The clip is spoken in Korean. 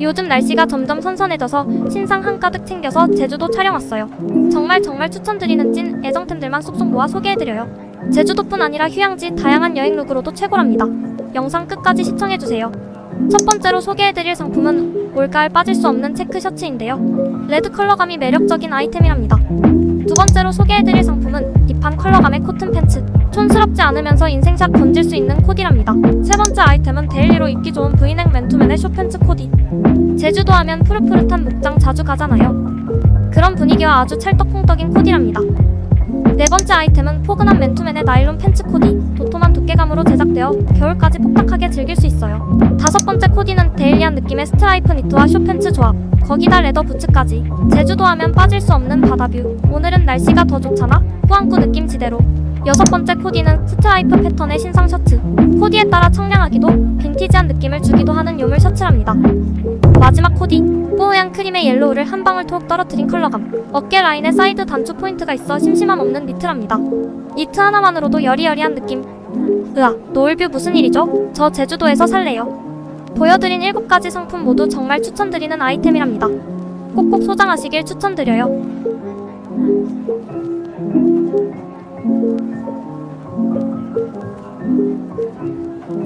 요즘 날씨가 점점 선선해져서 신상 한가득 챙겨서 제주도 촬영 왔어요. 정말 정말 추천드리는 찐 애정템들만 쏙쏙 모아 소개해드려요. 제주도뿐 아니라 휴양지 다양한 여행 룩으로도 최고랍니다. 영상 끝까지 시청해주세요. 첫 번째로 소개해드릴 상품은 올가을 빠질 수 없는 체크 셔츠인데요. 레드 컬러감이 매력적인 아이템이랍니다. 두 번째로 소개해드릴 상품은 딥한 컬러감의 코튼 팬츠. 촌스럽지 않으면서 인생샷 건질 수 있는 코디랍니다. 세 번째 아이템은 데일리로 입기 좋은 브이넥 맨투맨의 쇼팬츠 코디. 제주도 하면 푸릇푸릇한 목장 자주 가잖아요. 그런 분위기와 아주 찰떡궁떡인 코디랍니다. 네 번째 아이템은 포근한 맨투맨의 나일론 팬츠 코디. 도톰한 두께감으로 제작되어 겨울까지 톡탁하게 즐길 수 있어요. 데일리한 느낌의 스트라이프 니트와 쇼팬츠 조합. 거기다 레더 부츠까지. 제주도 하면 빠질 수 없는 바다뷰. 오늘은 날씨가 더 좋잖아? 꾸안꾸 느낌 지대로. 여섯 번째 코디는 스트라이프 패턴의 신상 셔츠. 코디에 따라 청량하기도 빈티지한 느낌을 주기도 하는 요물 셔츠랍니다. 마지막 코디. 뽀얀 크림의 옐로우를 한 방울 톡 떨어뜨린 컬러감. 어깨 라인에 사이드 단추 포인트가 있어 심심함 없는 니트랍니다. 니트 하나만으로도 여리여리한 느낌. 으아, 노을뷰 무슨 일이죠? 저 제주도에서 살래요. 보여드린 7가지 상품 모두 정말 추천드리는 아이템이랍니다. 꼭꼭 소장하시길 추천드려요.